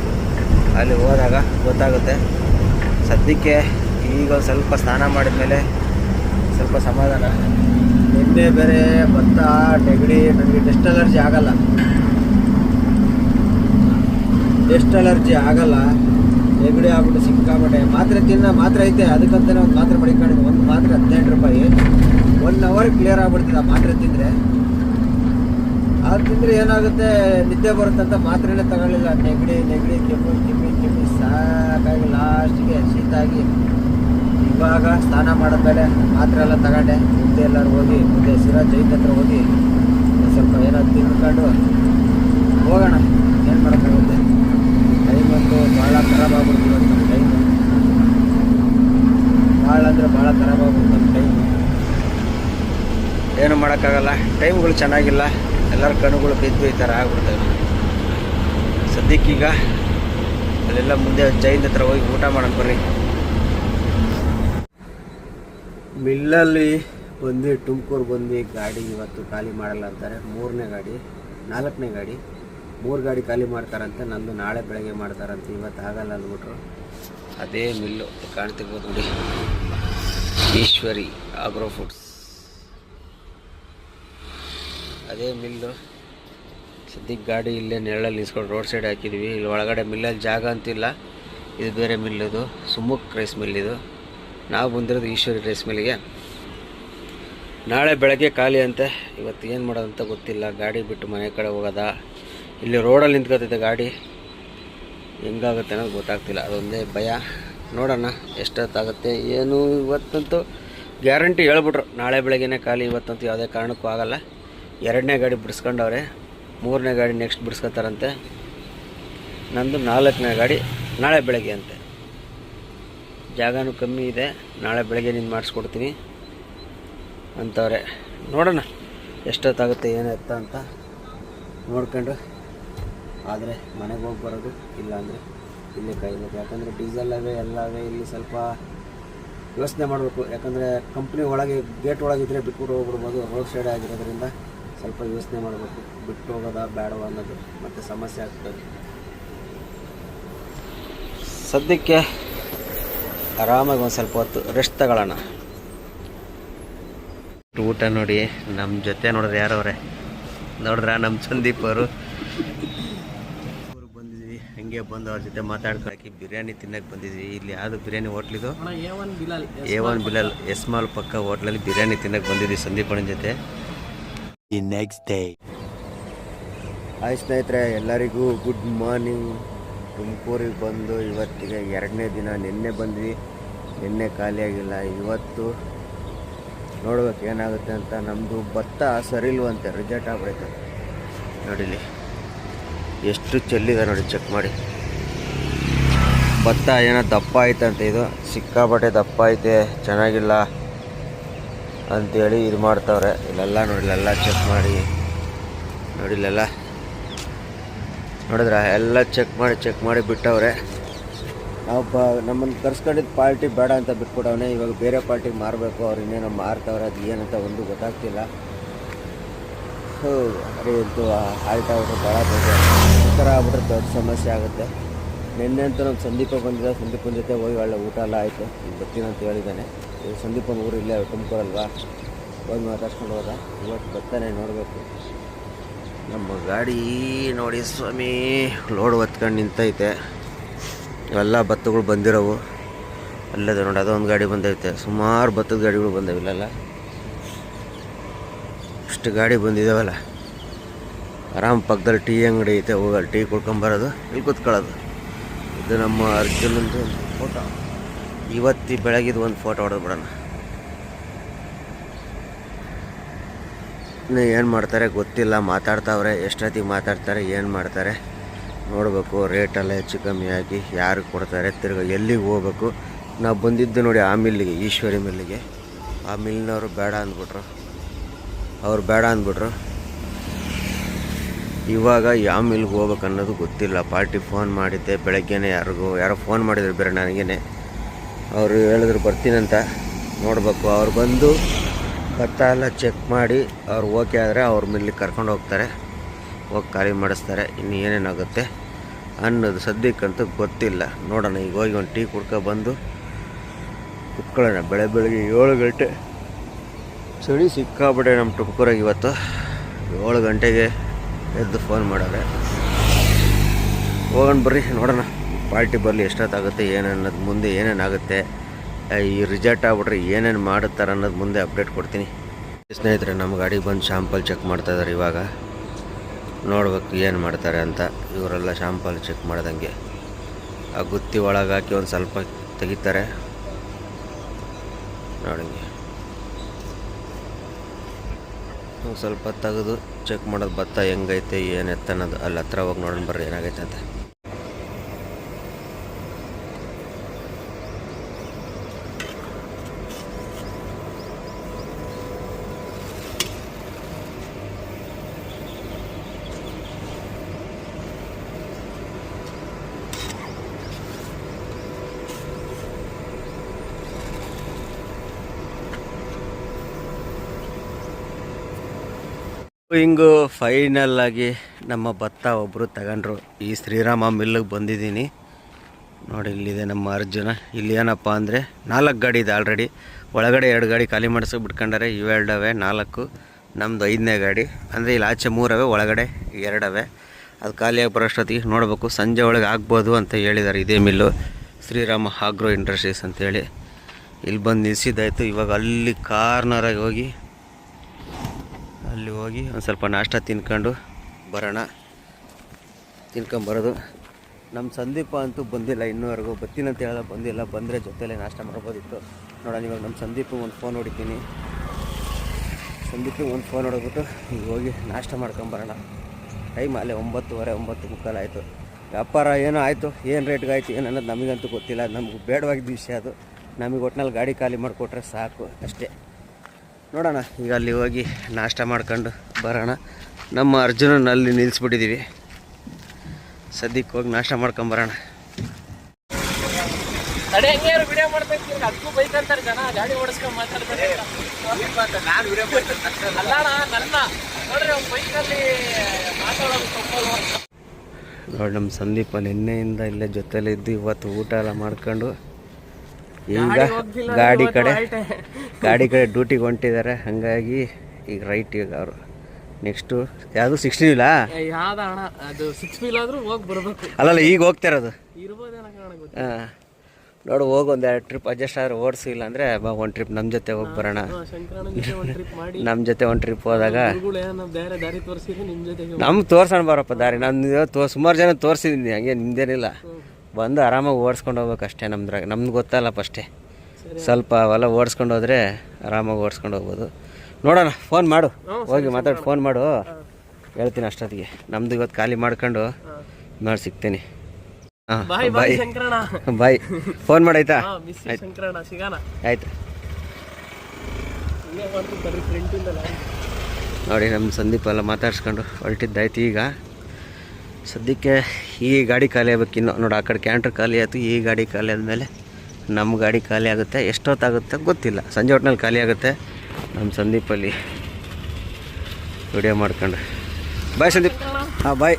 ಅಲ್ಲಿ ಹೋದಾಗ ಗೊತ್ತಾಗುತ್ತೆ. ಸದ್ಯಕ್ಕೆ ಈಗ ಸ್ವಲ್ಪ ಸ್ನಾನ ಮಾಡಿದ ಮೇಲೆ ಸ್ವಲ್ಪ ಸಮಾಧಾನ. ನಿನ್ನೆ ಬೇರೆ ಭತ್ತ, ನೆಗಡಿ, ನನಗೆ ಡೆಸ್ಟ್ ಅಲರ್ಜಿ ಆಗಲ್ಲ. ಡೆಸ್ಟ್ ಅಲರ್ಜಿ ಆಗಲ್ಲ. ನೆಗಡಿ ಆಗ್ಬಿಟ್ಟು ಸಿಕ್ಕಾಬಿಟ್ಟೆ ಮಾತ್ರೆ ತಿನ್ನ ಮಾತ್ರೆ ಐತೆ ಅದಕ್ಕಂತಲೇ ಒಂದು ಮಾತ್ರೆ ಮಡಿಕೊಂಡಿದ್ದೆ. ಒಂದು ಮಾತ್ರೆ ಹದಿನೆಂಟು ರೂಪಾಯಿ. ಒನ್ ಅವರ್ ಕ್ಲಿಯರ್ ಆಗ್ಬಿಡ್ತಿಲ್ಲ ಮಾತ್ರೆ ತಿಂದರೆ. ಅದು ತಿಂದರೆ ಏನಾಗುತ್ತೆ, ನಿದ್ದೆ ಬರುತ್ತೆ ಅಂತ ಮಾತ್ರೆನೇ ತಗೊಳ್ಳಿಲ್ಲ. ನೆಗಡಿ ನೆಗಡಿ, ಕೆಮ್ಮು, ಕೆಮ್ಮಿ ಕೆಮ್ಮಿ ಸಾಕಾಗಿ ಲಾಸ್ಟಿಗೆ ಶೀತ ಆಗಿ ಇವಾಗ ಸ್ನಾನ ಮಾಡಿದ್ಮೇಲೆ ಮಾತ್ರೆ ಎಲ್ಲ ತಗೊಂಡೆ. ಮುಂದೆ ಎಲ್ಲರೂ ಹೋಗಿ, ಮುಂದೆ ಸಿರ ಜೈನ್ ಹತ್ರ ಹೋಗಿ ಸ್ವಲ್ಪ ಏನಾದ್ರು ತಿನ್ಕೊಂಡು ಹೋಗೋಣ. ಏನು ಮಾಡೋಕ್ಕಾಗುತ್ತೆ? ಟೈಮಂತೂ ಭಾಳ ಖರಾಬ್ ಆಗ್ಬಿಡ್ತೀವಿ ನಮ್ಮ ಟೈಮ್ ಭಾಳ ಅಂದರೆ ಭಾಳ ಖರಾಬ್ ಆಗ್ಬಿಡ್ತು ನಮ್ಮ ಟೈಮ್ ಏನು ಮಾಡೋಕ್ಕಾಗಲ್ಲ. ಟೈಮ್ಗಳು ಚೆನ್ನಾಗಿಲ್ಲ. ಎಲ್ಲರ ಕಣ್ಣುಗಳು ಬಿದ್ದು ಈ ಥರ ಆಗ್ಬಿಡ್ತವೆ. ಸದ್ಯಕ್ಕೀಗ ಅಲ್ಲೆಲ್ಲ ಮುಂದೆ ಜೈನ್ ಹತ್ರ ಹೋಗಿ ಊಟ ಮಾಡೋಣ ಬರ್ರಿ. ಮಿಲ್ಲಲ್ಲಿ ಬಂದು ತುಮಕೂರು ಬಂದು ಗಾಡಿ ಇವತ್ತು ಖಾಲಿ ಮಾಡಲ್ಲ ಅಂತಾರೆ. ಮೂರನೇ ಗಾಡಿ, ನಾಲ್ಕನೇ ಗಾಡಿ. ಮೂರು ಗಾಡಿ ಖಾಲಿ ಮಾಡ್ತಾರಂತೆ, ನಂದು ನಾಳೆ ಬೆಳಗ್ಗೆ ಮಾಡ್ತಾರಂತೆ. ಇವತ್ತು ಆಗಲ್ಲ ಅಂದ್ಬಿಟ್ರು. ಅದೇ ಮಿಲ್ಲು ಕಾಣ್ತಿರ್ಬೋದು ನೋಡಿ. Eshwari Agro Foods. ಅದೇ ಮಿಲ್ಲು. ಸದ್ಯಕ್ಕೆ ಗಾಡಿ ಇಲ್ಲೇ ನೆರಳಲ್ಲಿ ನಿಲ್ಸ್ಕೊಂಡು ರೋಡ್ ಸೈಡ್ ಹಾಕಿದ್ವಿ. ಇಲ್ಲಿ ಒಳಗಡೆ ಮಿಲ್ಲಲ್ಲಿ ಜಾಗ ಅಂತಿಲ್ಲ. ಇದು ಬೇರೆ ಮಿಲ್ಲದು ಸುಮುಕ್ ರೈಸ್ ಮಿಲ್ ಇದು. ನಾವು ಬಂದಿರೋದು ಈಶ್ವರಿ ರೈಸ್ ಮಿಲ್ಗೆ ನಾಳೆ ಬೆಳಗ್ಗೆ ಖಾಲಿ ಅಂತೆ. ಇವತ್ತು ಏನು ಮಾಡೋದಂತ ಗೊತ್ತಿಲ್ಲ. ಗಾಡಿ ಬಿಟ್ಟು ಮನೆ ಕಡೆ ಹೋಗೋದಾ? ಇಲ್ಲಿ ರೋಡಲ್ಲಿ ನಿಂತ್ಕೊತೈತೆ ಗಾಡಿ ಹೆಂಗಾಗುತ್ತೆ ಅನ್ನೋದು ಗೊತ್ತಾಗ್ತಿಲ್ಲ. ಅದೊಂದೇ ಭಯ. ನೋಡೋಣ ಎಷ್ಟೊತ್ತಾಗುತ್ತೆ, ಏನು ಇವತ್ತಂತೂ ಗ್ಯಾರಂಟಿ ಹೇಳ್ಬಿಟ್ರು. ನಾಳೆ ಬೆಳಗ್ಗೆನೇ ಖಾಲಿ ಇವತ್ತಂತೂ ಯಾವುದೇ ಕಾರಣಕ್ಕೂ ಆಗಲ್ಲ. ಎರಡನೇ ಗಾಡಿ ಬಿಡಿಸ್ಕೊಂಡವ್ರೆ, ಮೂರನೇ ಗಾಡಿ ನೆಕ್ಸ್ಟ್ ಬಿಡಿಸ್ಕೊತಾರಂತೆ. ನಂದು ನಾಲ್ಕನೇ ಗಾಡಿ ನಾಳೆ ಬೆಳಗ್ಗೆ ಅಂತೆ. ಜಾಗನೂ ಕಮ್ಮಿ ಇದೆ, ನಾಳೆ ಬೆಳಗ್ಗೆ ನೀನು ಮಾಡಿಸ್ಕೊಡ್ತೀನಿ ಅಂತವ್ರೆ. ನೋಡೋಣ ಎಷ್ಟೊತ್ತಾಗುತ್ತೆ ಏನೆತ್ತ ಅಂತ ನೋಡ್ಕೊಂಡು. ಆದರೆ ಮನೆಗೆ ಹೋಗಿ ಬರೋದು ಇಲ್ಲ ಅಂದರೆ ಇಲ್ಲೇ ಕಾಯ್ಬೇಕು ಯಾಕಂದರೆ ಡೀಸೆಲ್ಲವೇ ಎಲ್ಲವೇ ಎಲ್ಲ ಇಲ್ಲಿ ಸ್ವಲ್ಪ ಯೋಚನೆ ಮಾಡಬೇಕು. ಯಾಕಂದರೆ ಕಂಪ್ನಿ ಒಳಗೆ ಗೇಟ್ ಒಳಗಿದ್ರೆ ಬಿಟ್ಬಿಟ್ಟು ಹೋಗ್ಬಿಡ್ಬೋದು ರೋಡ್ ಸೈಡ್ ಆಗಿರೋದ್ರಿಂದ. ಸ್ವಲ್ಪ ಯೋಚನೆ ಮಾಡಬೇಕು ಬಿಟ್ಟು ಹೋಗೋದಾ ಬೇಡವ ಅನ್ನೋದು ಮತ್ತು ಸಮಸ್ಯೆ ಆಗ್ತದೆ. ಸದ್ಯಕ್ಕೆ ಆರಾಮಾಗಿ ಒಂದು ಸ್ವಲ್ಪ ಹೊತ್ತು ರೆಸ್ಟ್ ತಗೊಳ್ಳೋಣ. ಊಟ ನೋಡಿ ನಮ್ಮ ಜೊತೆ ನೋಡಿದ್ರೆ ಯಾರವ್ರೆ? ನೋಡಿದ್ರ ನಮ್ಮ ಸಂದೀಪ್ ಅವರು? ಬಂದಿದ್ವಿ ಹಂಗೆ ಬಂದು ಅವ್ರ ಜೊತೆ ಮಾತಾಡ್ಕೊಳಕ್ಕೆ ಬಿರಿಯಾನಿ ತಿನ್ನಕ್ಕೆ ಬಂದಿದ್ವಿ. ಇಲ್ಲಿ ಯಾವುದು ಬಿರಿಯಾನಿ ಹೋಟ್ಲಿದು ಎ ಒನ್ ಬಿಲಲ್ ಎಸ್ಮಾಲ್ ಪಕ್ಕ. ಹೋಟ್ಲಲ್ಲಿ ಬಿರಿಯಾನಿ ತಿನ್ನಕ್ಕೆ ಬಂದಿದ್ವಿ ಸಂದೀಪಣ್ಣನ ಜೊತೆ. The ನೆಕ್ಸ್ಟ್ ಡೇ ಹಾಯ್ ಸ್ನೇಹಿತರೆ, ಎಲ್ಲರಿಗೂ ಗುಡ್ ಮಾರ್ನಿಂಗ್ ತುಮಕೂರಿಗೆ ಬಂದು ಇವತ್ತಿಗೆ ಎರಡನೇ ದಿನ ನಿನ್ನೆ ಬಂದ್ವಿ. ನಿನ್ನೆ ಖಾಲಿಯಾಗಿಲ್ಲ, ಇವತ್ತು ನೋಡ್ಬೇಕು ಏನಾಗುತ್ತೆ ಅಂತ. ನಮ್ಮದು ಭತ್ತ ಸರಿಲ್ವಂತೆ, ರಿಜೆಕ್ಟ್ ಆಗ್ಬಿಡುತ್ತೆ ನೋಡಿಲಿ ಎಷ್ಟು ಚೆಲ್ಲಿದೆ ನೋಡಿ ಚೆಕ್ ಮಾಡಿ. ಭತ್ತ ಏನೋ ದಪ್ಪ ಐತಂತೆ ಇದು. ಸಿಕ್ಕಾಪಟ್ಟೆ ದಪ್ಪ ಐತೆ, ಚೆನ್ನಾಗಿಲ್ಲ. ಅಂತೇಳಿ ಇದು ಮಾಡ್ತಾವ್ರೆ. ಇಲ್ಲೆಲ್ಲ ನೋಡಿಲ್ಲೆಲ್ಲ ಚೆಕ್ ಮಾಡಿ. ನೋಡಿಲ್ಲೆಲ್ಲ ನೋಡಿದ್ರ? ಎಲ್ಲ ಚೆಕ್ ಮಾಡಿ ಚೆಕ್ ಮಾಡಿ ಬಿಟ್ಟವ್ರೆ. ನಾವು ಬ ನಮ್ಮನ್ನು ಕರ್ಸ್ಕೊಂಡಿದ್ದು ಪಾರ್ಟಿ ಬೇಡ ಅಂತ ಬಿಟ್ಬಿಟ್ಟವನೆ. ಇವಾಗ ಬೇರೆ ಪಾರ್ಟಿಗೆ ಮಾರಬೇಕು, ಅವ್ರು ಇನ್ನೇನೋ ಮಾರ್ತವ್ರೆ, ಅದು ಏನಂತ ಒಂದು ಗೊತ್ತಾಗ್ತಿಲ್ಲ. ಹೋ, ಅರೆ ಅಂತೂ ಆಲ್ಟ್ ಆಗ್ಬಿಟ್ರೆ ಭಾಳ ದೊಡ್ಡ ಈ ಥರ ಆಗ್ಬಿಟ್ರೆ ದೊಡ್ಡ ಸಮಸ್ಯೆ ಆಗುತ್ತೆ. ನಿನ್ನೆ ಅಂತೂ ನಮ್ಮ ಸಂದೀಪ ಬಂದಿದ್ದ, ಸಂದೀಪನ ಜೊತೆ ಹೋಗಿ ಒಳ್ಳೆ ಊಟ ಎಲ್ಲ ಆಯಿತು. ಬರ್ತೀನಿ ಅಂತ ಹೇಳಿದ್ದಾನೆ. ಇದು ಸಂದೀಪನ ಊರು ಇಲ್ಲೇ ತುಮಕೂರಲ್ವಾ ಹೋಗಿ ಮಾತಾಡ್ಸ್ಕೊಂಡು ಹೋದ. ಇವತ್ತು ಬರ್ತಾನೆ ನೋಡಬೇಕು. ನಮ್ಮ ಗಾಡಿ ನೋಡಿ ಸ್ವಾಮಿ, ಲೋಡ್ ಹೊತ್ಕೊಂಡು ನಿಂತೈತೆ. ಇವೆಲ್ಲ ಭತ್ತಗಳು ಬಂದಿರೋವು. ಅಲ್ಲದೆ ನೋಡಿ, ಅದೊಂದು ಗಾಡಿ ಬಂದೈತೆ. ಸುಮಾರು ಭತ್ತದ ಗಾಡಿಗಳು ಬಂದವಿಲ್ಲಲ್ಲ ಇಷ್ಟು ಗಾಡಿ ಬಂದಿದ್ದಾವಲ್ಲ ಆರಾಮ್ ಪಕ್ಕದಲ್ಲಿ ಟೀ ಅಂಗಡಿ ಐತೆ ಹೋಗಲ್ಲ ಟೀ ಕುಡ್ಕೊಂಬರೋದು, ಇಲ್ಲಿ ಕೂತ್ಕೊಳ್ಳೋದು. ಇದು ನಮ್ಮ ಅರ್ಜುನಂದು ಫೋಟೋ ಇವತ್ತಿ ಬೆಳಗಿದ ಒಂದು ಫೋಟೋ ಹೊಡೆದು ಬಿಡೋಣ. ಏನು ಮಾಡ್ತಾರೆ ಗೊತ್ತಿಲ್ಲ, ಮಾತಾಡ್ತಾವ್ರೆ, ಎಷ್ಟೊತ್ತಿಗೆ ಮಾತಾಡ್ತಾರೆ, ಏನು ಮಾಡ್ತಾರೆ ನೋಡಬೇಕು ರೇಟೆಲ್ಲ ಹೆಚ್ಚು ಕಮ್ಮಿ ಆಗಿ ಯಾರು ಕೊಡ್ತಾರೆ, ತಿರ್ಗ ಎಲ್ಲಿಗೆ ಹೋಗ್ಬೇಕು. ನಾವು ಬಂದಿದ್ದು ನೋಡಿ ಆ ಮಿಲ್ಲಿಗೆ, ಈಶ್ವರಿ ಮಿಲ್ಲಿಗೆ. ಆ ಮಿಲ್ನವರು ಬೇಡ ಅಂದ್ಬಿಟ್ರು. ಅವ್ರು ಬೇಡ ಅಂದ್ಬಿಟ್ರು. ಇವಾಗ ಯಾವ ಮಿಲ್ಗೆ ಹೋಗ್ಬೇಕು ಅನ್ನೋದು ಗೊತ್ತಿಲ್ಲ. ಪಾರ್ಟಿ ಫೋನ್ ಮಾಡಿದ್ದೆ, ಬೆಳಗ್ಗೆನೇ ಯಾರಿಗೂ, ಯಾರೋ ಫೋನ್ ಮಾಡಿದ್ರು ಬೇರೆ ನನಗೇನೆ. ಅವರು ಹೇಳಿದ್ರು ಬರ್ತೀನಂತ ನೋಡಬೇಕು. ಅವ್ರು ಬಂದು ಭತ್ತ ಎಲ್ಲ ಚೆಕ್ ಮಾಡಿ ಅವ್ರು ಓಕೆ ಆದರೆ ಅವ್ರ ಮಿಲ್ಲಿಗೆ ಕರ್ಕೊಂಡು ಹೋಗ್ತಾರೆ. ಹೋಗಿ ಖಾಲಿ ಮಾಡಿಸ್ತಾರೆ. ಇನ್ನು ಏನೇನಾಗುತ್ತೆ ಅನ್ನೋದು ಸದ್ಯಕ್ಕಂತೂ ಗೊತ್ತಿಲ್ಲ. ನೋಡೋಣ, ಈಗ ಹೋಗಿ ಒಂದು ಟೀ ಕುಡ್ಕೊ ಬಂದು ಕುತ್ಕೊಳ್ಳೋಣ. ಬೆಳೆ ಬೆಳಗ್ಗೆ ಏಳು ಗಂಟೆ. ಚಳಿ ಸಿಕ್ಕಾಬಿಟ್ಟೆ ನಮ್ಮ ತುಮಕೂರಾಗ ಇವತ್ತು. ಏಳು ಗಂಟೆಗೆ ಎದ್ದು ಫೋನ್ ಮಾಡಾರೆ ಹೋಗೋಣ ಬರ್ರಿ, ನೋಡೋಣ. ಪಾರ್ಟಿ ಬರಲಿ ಎಷ್ಟೊತ್ತಾಗುತ್ತೆ ಏನನ್ನೋದು ಮುಂದೆ ಏನೇನಾಗುತ್ತೆ ಈ ರಿಜೆಕ್ಟ್ ಆಗ್ಬಿಟ್ರೆ ಏನೇನು ಮಾಡುತ್ತಾರೆ ಅನ್ನೋದು ಮುಂದೆ ಅಪ್ಡೇಟ್ ಕೊಡ್ತೀನಿ. ಸ್ನೇಹಿತರೆ, ನಮ್ಮ ಗಾಡಿಗೆ ಬಂದು ಶಾಂಪಲ್ ಚೆಕ್ ಮಾಡ್ತಾ ಇದ್ದಾರೆ ಇವಾಗ. ನೋಡ್ಬೇಕು ಏನು ಮಾಡ್ತಾರೆ ಅಂತ. ಇವರೆಲ್ಲ ಶಾಂಪಲ್ ಚೆಕ್ ಮಾಡ್ದಂಗೆ. ಆ ಗುತ್ತಿ ಒಳಗೆ ಹಾಕಿ ಒಂದು ಸ್ವಲ್ಪ ತೆಗಿತಾರೆ. ನೋಡಂಗೆ. ಸ್ವಲ್ಪ ತೆಗೆದು ಚೆಕ್ ಮಾಡೋದು ಭತ್ತ ಹೆಂಗೈತೆ, ಏನು ಎತ್ತನ್ನೋದು ಅಲ್ಲಿ ಹತ್ರ ಹೋಗಿ ನೋಡೋಣ ಬರ್ರಿ, ಏನಾಗೈತೆ ಅಂತ. ಹಿಂಗು ಫೈನಲ್ ಆಗಿ ನಮ್ಮ ಭತ್ತ ಒಬ್ಬರು ತಗೊಂಡ್ರು. ಈ ಶ್ರೀರಾಮ ಮಿಲ್ಲಿಗೆ ಬಂದಿದ್ದೀನಿ. ನೋಡಿ, ಇಲ್ಲಿದೆ ನಮ್ಮ ಅರ್ಜುನ. ಇಲ್ಲಿ ಏನಪ್ಪ ಅಂದರೆ ನಾಲ್ಕು ಗಾಡಿ ಇದೆ ಆಲ್ರೆಡಿ ಒಳಗಡೆ ಎರಡು ಗಾಡಿ ಖಾಲಿ ಮಾಡಿಸೋಕೆ ಬಿಟ್ಕೊಂಡಾರೆ, ಇವೆರಡವೆ ನಾಲ್ಕು ನಮ್ಮದು ಐದನೇ ಗಾಡಿ. ಅಂದರೆ ಇಲ್ಲಿ ಆಚೆ ಮೂರವೆ, ಒಳಗಡೆ ಎರಡವೆ. ಅದು ಖಾಲಿಯಾಗಿ ಬರೋಷ್ಟೊತ್ತಿಗೆ ನೋಡಬೇಕು, ಸಂಜೆ ಒಳಗೆ ಆಗ್ಬೋದು ಅಂತ ಹೇಳಿದ್ದಾರೆ ಇದೇ ಮಿಲ್ಲು. ಶ್ರೀರಾಮ ಆಗ್ರೋ ಇಂಡಸ್ಟ್ರೀಸ್ ಅಂತೇಳಿ. ಇಲ್ಲಿ ಬಂದು ನಿಲ್ಸಿದ್ದಾಯಿತು. ಇವಾಗ ಅಲ್ಲಿ ಕಾರ್ನರಾಗಿ ಹೋಗಿ ಅಲ್ಲಿ ಹೋಗಿ ಒಂದು ಸ್ವಲ್ಪ ನಾಷ್ಟ ತಿನ್ಕೊಂಡು ಬರೋಣ. ತಿನ್ಕೊಂಬರೋದು. ನಮ್ಮ ಸಂದೀಪ ಅಂತೂ ಬಂದಿಲ್ಲ, ಇನ್ನೂವರೆಗೂ ಬರ್ತೀನಿ ಅಂತ ಹೇಳೋ ಬಂದಿಲ್ಲ. ಬಂದರೆ ಜೊತೆಯಲ್ಲೇ ನಾಷ್ಟ ಮಾಡ್ಬೋದಿತ್ತು. ನೋಡೋಣ, ಇವಾಗ ನಮ್ಮ ಸಂದೀಪಿಗೆ ಒಂದು ಫೋನ್ ಹೊಡಿತೀನಿ. ಸಂದೀಪಿಗೆ ಒಂದು ಫೋನ್ ಹೊಡೆದ್ಬಿಟ್ಟು ಈಗ ಹೋಗಿ ನಾಷ್ಟ ಮಾಡ್ಕೊಂಬರೋಣ. ಟೈಮ್ ಅಲ್ಲೇ ಒಂಬತ್ತುವರೆ, ಒಂಬತ್ತು ಮುಕ್ಕಾಲು ಆಯಿತು. ವ್ಯಾಪಾರ ಏನೋ ಆಯಿತು, ಏನು ರೇಟ್ಗೆ ಆಯಿತು, ಏನು ಅನ್ನೋದು ನಮಗಂತೂ ಗೊತ್ತಿಲ್ಲ. ನಮಗೆ ಬೇಡವಾಗಿದ್ದ ವಿಷಯ ಅದು. ನಮಗೆ ಒಟ್ಟಿನಲ್ಲಿ ಗಾಡಿ ಖಾಲಿ ಮಾಡಿಕೊಟ್ರೆ ಸಾಕು, ಅಷ್ಟೇ. ನೋಡೋಣ ಈಗ ಅಲ್ಲಿ ಹೋಗಿ ನಾಷ್ಟ ಮಾಡ್ಕೊಂಡು ಬರೋಣ. ನಮ್ಮ ಅರ್ಜುನನ ಅಲ್ಲಿ ನಿಲ್ಲಿಸ್ಬಿಟ್ಟಿದ್ದೀವಿ ಸದ್ಯಕ್ಕೆ ಹೋಗಿ ನಾಷ್ಟ ಮಾಡ್ಕೊಂಬರೋಣ ಬರೋಣ. ಹಂಗೆ ವಿಡಿಯೋ ಮಾಡ್ಬೇಕು? ಅದಕ್ಕೂ ಬೈಕ್ ಜನ ಗಾಡಿ ಓಡಿಸ್ಕೊಂಡ್ ಮಾತಾಡ್ತಾರೆ. ಅಲ್ಲಣ್ಣ ನನ್ನ. ನೋಡ್ರಿ ಅವ್ನ ಬೈಕಲ್ಲಿ ಮಾತಾಡೋದು ತಪ್ಪಲ್ವ ನೋಡಿ ನಮ್ಮ ಸಂದೀಪ ನಿನ್ನೆಯಿಂದ ಇಲ್ಲೇ ಜೊತೆಲಿದ್ದು ಇವತ್ತು ಊಟ ಎಲ್ಲ ಮಾಡ್ಕೊಂಡು ಈಗ ಗಾಡಿ ಕಡೆ. ಗಾಡಿ ಕಡೆ ಡ್ಯೂಟಿಗೆ ಹೊಂಟಿದ್ದಾರೆ. ಹಾಗಾಗಿ ಈಗ ರೈಟ್ ಈಗ ಅವರು. ನೆಕ್ಸ್ಟು ಯಾವುದು ಸಿಕ್ಸ್ಟೀನ್ ಇಲ್ಲ ಯಾವ್ದ ಅಣ್ಣ? ಅದು ಸಿಕ್ಸ್ ವೀಲ್ ಆದ್ರೂ ಹೋಗಿ ಬರ್ಬೇಕು. ಅಲ್ಲಲ್ಲ ಈಗ ಹೋಗ್ತಾ ಇರೋದು. ಹಾಂ. ನೋಡು ಹೋಗಿ ಒಂದು ಎರಡು ಟ್ರಿಪ್ ಅಡ್ಜಸ್ಟ್ ಆದ್ರೆ ಓಡಿಸಿಲ್ಲ ಅಂದರೆ ಬಾ ಒಂದು ಟ್ರಿಪ್ ನಮ್ಮ ಜೊತೆ ಹೋಗಿ ಬರೋಣ. ಶಂಕರಣ್ಣ ಜೊತೆ ಒಂದು ಟ್ರಿಪ್ ಮಾಡಿ. ನಮ್ಮ ಜೊತೆ ಒಂದು ಟ್ರಿಪ್ ಹೋದಾಗ. ನಮ್ಗೆ ತೋರ್ಸೋಣ ಬರಪ್ಪ ದಾರಿ. ನಾನು ತೋ ಸುಮಾರು ಜನ ತೋರಿಸಿದ್ದೀನಿ ಹಂಗೆ ನಿಮ್ದೇನಿಲ್ಲ. ಬಂದು ಆರಾಮಾಗಿ ಓಡಿಸ್ಕೊಂಡು ಹೋಗ್ಬೇಕು ಅಷ್ಟೇ ನಮ್ದ್ರಾಗ. ನಮ್ದು ಗೊತ್ತಲ್ಲಪ್ಪ ಫಸ್ಟೇ ಸ್ವಲ್ಪ ಅವೆಲ್ಲ ಓಡಿಸ್ಕೊಂಡು ಹೋದ್ರೆ ಆರಾಮಾಗಿ ಓಡಿಸ್ಕೊಂಡು ಹೋಗ್ಬೋದು. ನೋಡೋಣ ಫೋನ್ ಮಾಡು. ಹೋಗಿ ಮಾತಾಡಿ ಫೋನ್ ಮಾಡು. ಹೇಳ್ತೀನಿ ಅಷ್ಟೊತ್ತಿಗೆ. ನಮ್ದು ಇವತ್ತು ಖಾಲಿ ಮಾಡ್ಕೊಂಡು ನೋಡಿ ಸಿಗ್ತೀನಿ. ಹಾಂ ಬಾಯ್ ಬಾಯ್ ಫೋನ್ ಮಾಡಾಯ್ತಾ ಆಯ್ತು? ನೋಡಿ ನಮ್ಮ ಸಂದೀಪ್ ಎಲ್ಲ ಮಾತಾಡ್ಸ್ಕೊಂಡು ಹೊರಟಿದ್ದಾಯ್ತು ಈಗ. ಸದ್ಯಕ್ಕೆ ಈ ಗಾಡಿ ಖಾಲಿ ಆಗ್ಬೇಕಿನ್ನು ನೋಡಿ ಆ ಕಡೆ ಕ್ಯಾಂಟ್ರ್ ಖಾಲಿ ಆಯಿತು ಈ ಗಾಡಿ ಖಾಲಿ ಆದಮೇಲೆ ನಮ್ಮ ಗಾಡಿ ಖಾಲಿ ಆಗುತ್ತೆ. ಎಷ್ಟೊತ್ತಾಗುತ್ತೆ ಗೊತ್ತಿಲ್ಲ. ಸಂಜೆ ಹೊಟ್ಟಿನಲ್ಲಿ ಖಾಲಿ ಆಗುತ್ತೆ. ನಮ್ಮ ಸಂದೀಪಲ್ಲಿ ವಿಡಿಯೋ ಮಾಡ್ಕೊಂಡು ಬಾಯ್ ಸಂದೀಪ್. ಹಾಂ ಬಾಯ್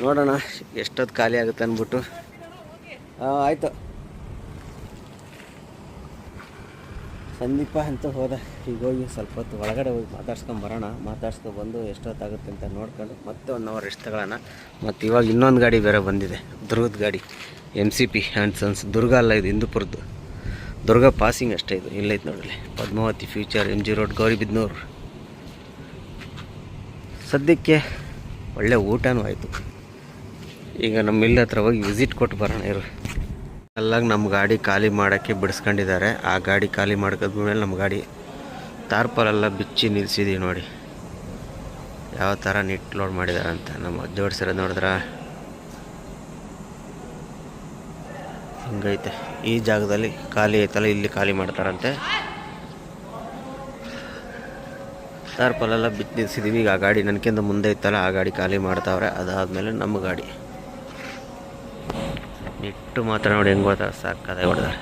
ನೋಡೋಣ, ಎಷ್ಟೊತ್ತು ಖಾಲಿ ಆಗುತ್ತೆ ಅಂದ್ಬಿಟ್ಟು. ಹಾಂ, ಆಯಿತು. ಸಂದೀಪ ಅಂತ ಹೋದ. ಈಗ ಹೋಗಿ ಸ್ವಲ್ಪ ಹೊತ್ತು ಒಳಗಡೆ ಹೋಗಿ ಮಾತಾಡ್ಸ್ಕೊಂಡು ಬರೋಣ. ಬಂದು ಎಷ್ಟೊತ್ತಾಗುತ್ತೆ ಅಂತ ನೋಡ್ಕೊಂಡು ಮತ್ತೆ ಒಂದು ಅವರ್ ರೆಸ್ಟ್ ಮತ್ತು ಇವಾಗ ಇನ್ನೊಂದು ಗಾಡಿ ಬೇರೆ ಬಂದಿದೆ. ದುರ್ಗದ ಗಾಡಿ. M C P and Sons Durga ಅಲ್ಲ ಇದು ಹಿಂದೂಪುರದ್ದು ದುರ್ಗ ಪಾಸಿಂಗ್ ಅಷ್ಟೇ ಇದು. ಇಲ್ಲೈತೆ ನೋಡಲಿ Padmavathi future M G road Gauribidanur ಸದ್ಯಕ್ಕೆ ಒಳ್ಳೆ ಊಟನೂ ಆಯಿತು. ಈಗ ನಮ್ಮ ಮಿಲ್ ಹತ್ರ ಹೋಗಿ ವಿಸಿಟ್ ಕೊಟ್ಟು ಬರೋಣ ಇರು ಅಲ್ಲಾಗ ನಮ್ಮ ಗಾಡಿ ಖಾಲಿ ಮಾಡೋಕ್ಕೆ ಬಿಡಿಸ್ಕೊಂಡಿದ್ದಾರೆ ಆ ಗಾಡಿ ಖಾಲಿ ಮಾಡ್ಕೊಂಡ್ಮೇಲೆ ನಮ್ಮ ಗಾಡಿ ತಾರ್ಪಲೆಲ್ಲ ಬಿಚ್ಚಿ ನಿಲ್ಲಿಸಿದ್ದೀವಿ ನೋಡಿ. ಯಾವ ಥರ ನಿಟ್ ಲೋಡ್ ಮಾಡಿದ್ದಾರೆ ಅಂತ ನಮ್ಮ ಜೋಡಿಸಿರೋದು ನೋಡಿದ್ರ? ಹಿಂಗೈತೆ. ಈ ಜಾಗದಲ್ಲಿ ಖಾಲಿ ಐತಲ್ಲ, ಇಲ್ಲಿ ಖಾಲಿ ಮಾಡ್ತಾರಂತೆ. ತಾರ್ಪಲೆಲ್ಲ ಬಿಚ್ಚಿ ನಿಲ್ಸಿದೀವಿ. ಈಗ ಆ ಗಾಡಿ ನನಗಿಂತ ಮುಂದೆ ಇತ್ತಲ್ಲ ಆ ಗಾಡಿ ಖಾಲಿ ಮಾಡ್ತಾವ್ರೆ. ಅದಾದಮೇಲೆ ನಮ್ಮ ಗಾಡಿ. ನಿಟ್ಟು ಮಾತ್ರ ನೋಡಿ ಹೆಂಗೆ ಹೋದ. ಸಾಕಾದ ಹೊಡೆದಾರೆ.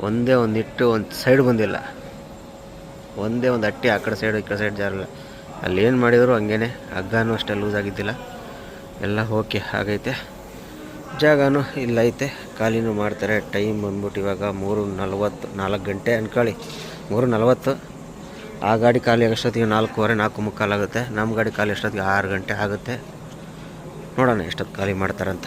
ಒಂದೇ ಒಂದು ನಿಟ್ಟು ಒಂದು ಸೈಡ್ ಬಂದಿಲ್ಲ. ಒಂದೇ ಒಂದು ಅಟ್ಟಿ ಆ ಕಡೆ ಸೈಡ್ ಈ ಕಡೆ ಸೈಡ್ ಜಾರಲ್ಲ. ಅಲ್ಲಿ ಏನು ಮಾಡಿದ್ರು ಹಂಗೇನೆ, ಹಗ್ಗನೂ ಅಷ್ಟೇ ಲೂಸ್ ಆಗಿದ್ದಿಲ್ಲ. ಎಲ್ಲ ಓಕೆ ಆಗೈತೆ. ಜಾಗನೂ ಇಲ್ಲೈತೆ ಖಾಲಿನೂ ಮಾಡ್ತಾರೆ. ಟೈಮ್ ಬಂದ್ಬಿಟ್ಟು ಇವಾಗ ಮೂರು ನಲ್ವತ್ತು, ನಾಲ್ಕು ಗಂಟೆ ಅಂದ್ಕೊಳ್ಳಿ ಮೂರು ನಲ್ವತ್ತು. ಆ ಗಾಡಿ ಖಾಲಿ ಎಷ್ಟೊತ್ತಿಗೆ? ನಾಲ್ಕೂವರೆ, ನಾಲ್ಕು ಮುಕ್ಕಾಲಾಗುತ್ತೆ. ನಮ್ಮ ಗಾಡಿ ಖಾಲಿ ಎಷ್ಟೊತ್ತಿಗೆ? ಆರು ಗಂಟೆ ಆಗುತ್ತೆ. ನೋಡೋಣ ಎಷ್ಟೊತ್ತು ಖಾಲಿ ಮಾಡ್ತಾರಂತ.